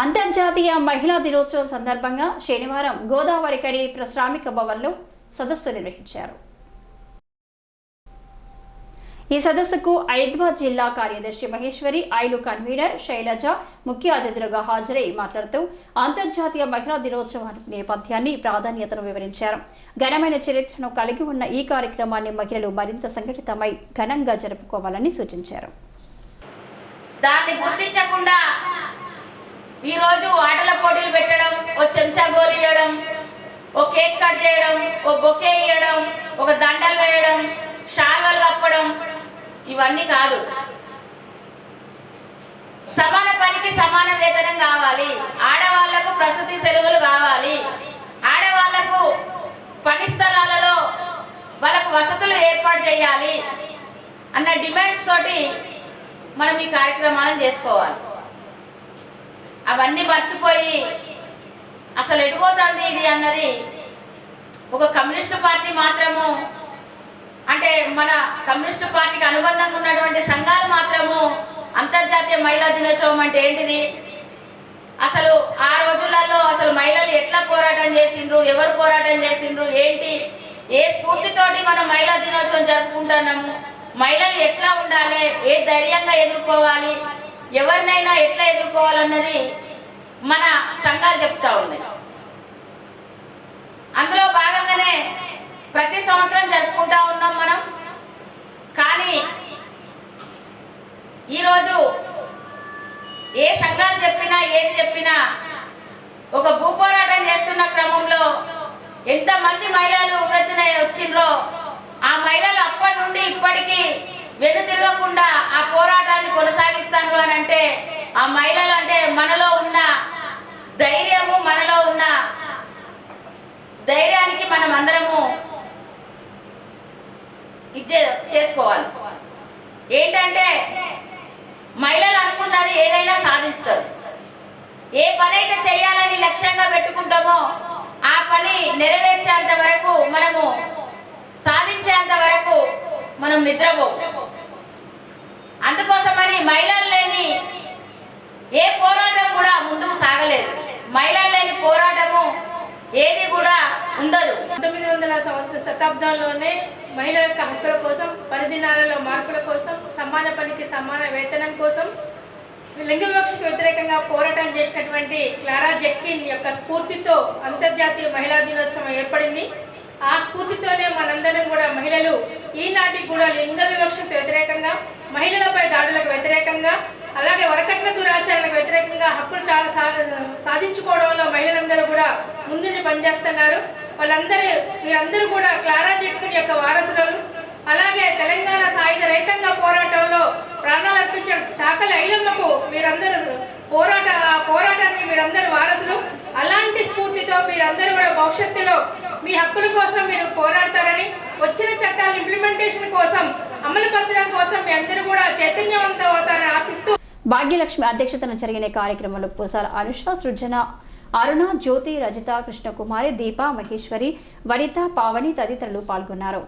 అంతర్జాతీయ మహిళా దినోత్సవం సందర్భంగా శనివారం గోదావరి కడి శ్రామిక భవన్లో సదస్సు నిర్వహించారు. ఈ సదస్సుకు ఐద్వా జిల్లా కార్యదర్శి మహేశ్వరి ఐలు కన్వీనర్ శైలజ ముఖ్య అతిథులుగా హాజరై మాట్లాడుతూ అంతర్జాతీయ మహిళా దినోత్సవం నేపథ్యాన్ని ప్రాధాన్యతను వివరించారు. ఘనమైన చరిత్రను కలిగి ఉన్న ఈ కార్యక్రమాన్ని మహిళలు మరింత సంఘటితమై ఘనంగా జరుపుకోవాలని సూచించారు. దాన్ని గుర్తించకుండా ఈరోజు ఆటల పోటీలు పెట్టడం ఓ చెంచా గోలు ఇవ్వడం ఓ కేక్ కట్ చేయడం ఓ బొకే ఇవ్వడం ఒక దండలు వేయడం షాల్వలు కప్పడం ఇవన్నీ కాదు. సమాన పనికి సమాన వేతనం కావాలి. ఆడవాళ్ళకు ప్రసూతి సెలవులు కావాలి. ఆడవాళ్ళకు పని స్థలాలలో వాళ్ళకు వసతులు ఏర్పాటు చేయాలి అన్న డిమాండ్స్ తోటి మనం ఈ కార్యక్రమాలను చేసుకోవాలి. అవన్నీ మర్చిపోయి అసలు ఎటుపోతుంది ఇది అన్నది ఒక కమ్యూనిస్టు పార్టీ మాత్రము అంటే మన కమ్యూనిస్టు పార్టీకి అనుబంధంగా ఉన్నటువంటి సంఘాలు మాత్రము అంతర్జాతీయ మహిళా దినోత్సవం అంటే ఏంటిది? అసలు ఆ రోజులలో అసలు మహిళలు ఎట్లా పోరాటం చేసిండ్రు? ఎవరు పోరాటం చేసిండ్రు? ఏంటి? ఏ స్ఫూర్తితోటి మనం మహిళా దినోత్సవం జరుపుకుంటున్నాము? మహిళలు ఎట్లా ఉండాలి? ఏ ధైర్యంగా ఎదుర్కోవాలి? ఎవరినైనా ఎట్లా ఎదుర్కోవాలన్నది మన సంఘాలు చెప్తా ఉన్నాయి అందులో భాగంగానే ప్రతి సంవత్సరం జరుపుకుంటా ఉన్నాం మనం. కానీ ఈరోజు ఏ సంఘాలు చెప్పినా ఏది చెప్పినా ఒక భూపోరాటం చేస్తున్న క్రమంలో ఎంతమంది మహిళలు ఉవ్వెత్తున వచ్చిండ్రో ఆ మహిళలు అప్పటి నుండి ఇప్పటికీ వెను తిరగకుండా ఆ పోరాటాన్ని కొనసాగిస్తాను అని అంటే ఆ మహిళలు అంటే మనలో ఉన్న ధైర్యము మనలో ఉన్న ధైర్యానికి మనం అందరము ఇచ్చే చేసుకోవాలి. ఏంటంటే మహిళలు అనుకున్నది ఏదైనా సాధిస్తారు ఏ పని అయితే చేయాలని లక్ష్యంగా పెట్టుకుంటామో ఆ పని నెరవేర్చేంత వరకు మనము సాధించేంత వరకు మనం నిద్రపో అందుకోసమని మహిళలు లేని ఏ పోరాటం కూడా ముందుకు సాగలేదు. మహిళలు లేని పోరాటము ఏది కూడా ఉండదు. పంతొమ్మిది వందల శతాబ్దంలోనే మహిళల యొక్క హక్కుల కోసం పనిదినాలలో మార్పుల కోసం సమాన పనికి సమాన వేతనం కోసం లింగ వివక్షకు వ్యతిరేకంగా పోరాటం చేసినటువంటి క్లారా జెక్కిన్ యొక్క స్ఫూర్తితో అంతర్జాతీయ మహిళా దినోత్సవం ఏర్పడింది. ఆ స్ఫూర్తితోనే మనందరం కూడా మహిళలు ఈనాటికి కూడా లింగ వివక్షకు వ్యతిరేకంగా మహిళలపై దాడులకు వ్యతిరేకంగా అలాగే వరకట్న దురాచరణకు వ్యతిరేకంగా హక్కులు చాలా సా- సాధించుకోవడంలో మహిళలందరూ కూడా ముందుండి పనిచేస్తున్నారు. వాళ్ళందరూ మీరందరూ కూడా క్లారా జెట్కిన్ యొక్క వారసులను అలాగే తెలంగాణ సాయుధ రైతాంగ పోరాటంలో ప్రాణాలు అర్పించిన చాకలి ఐలమ్మకు మీరందరూ పోరాట ఆ పోరాటానికి మీరందరూ వారసులు. అలాంటి స్ఫూర్తితో మీరందరూ కూడా భవిష్యత్తులో మీ హక్కుల కోసం మీరు పోరాడతారని వచ్చిన చట్టాల ఇంప్లిమెంటేషన్ కోసం అమలుపరచడం కోసం మీ అందరూ కూడా చైతన్యవంతం అవుతారని ఆశిస్తూ భాగ్యలక్ష్మి అధ్యక్షతన జరిగిన కార్యక్రమంలో పూసాల అనుష సృజన అరుణ జ్యోతి రజిత కృష్ణకుమారి దీప మహేశ్వరి వనిత పావని తదితరులు పాల్గొన్నారు.